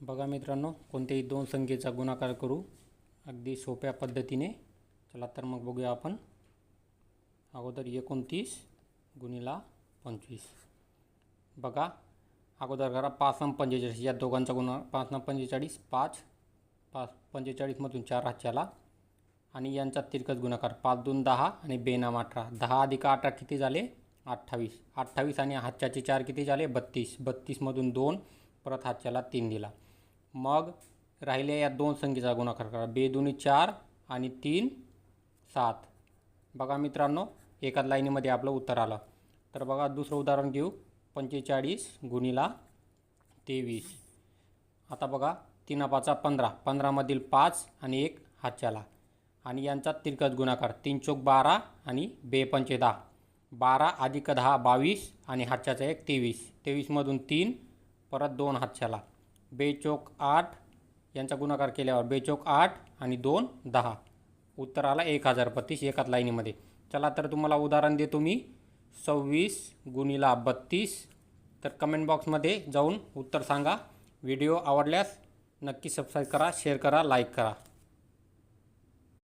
बघा मित्रांनो कोणत्याही दोन संख्येचा गुणाकार करू अगदी सोप्या पद्धतीने. चला तर मग बघूया आपण. अगोदर एकोणतीस गुणिला पंचवीस. बघा अगोदर करा पाच न पंचेचाळीस. या दोघांचा गुणा पाच न पंचेचाळीस पाच. पाच पंचेचाळीसमधून चार हाच्याला आणि यांचा तिरकस गुणाकार पाच दोन दहा आणि बेनाम अठरा. दहा अधिक अठरा किती झाले? अठ्ठावीस. अठ्ठावीस आणि हातच्याचे चार किती झाले? बत्तीस. बत्तीसमधून दोन परत हातच्याला तीन दिला. मग राहिल्या या दोन संख्येचा गुणाकार करा. बे दोन्ही चार आणि तीन सात. बघा मित्रांनो एकाच लाईनीमध्ये आपलं उत्तर आलं. तर बघा दुसरं उदाहरण घेऊ. पंचेचाळीस गुणिला तेवीस. आता बघा तीन पाचा पंधरा. पंधरामधील पाच आणि एक हातच्याला. आणि यांचा तिरकस गुणाकार. तीन चौक बारा आणि बेपंचे दहा. बारा अधिक दहा बावीस आणि हातच्याचा एक तेवीस. तेवीसमधून तीन परत दोन हातच्याला. बेचोक आठ यांचा गुणाकार केल्यावर बेचोक आठ आणि दोन दहा. उत्तर आला एक हजार बत्तीस एकाच लाईनीमध्ये चला तर तुम्हाला उदाहरण देतो मी. सव्वीस गुणिला बत्तीस. तर कमेंट बॉक्समध्ये जाऊन उत्तर सांगा. व्हिडिओ आवडल्यास नक्की सबस्क्राईब करा शेअर करा लाईक करा.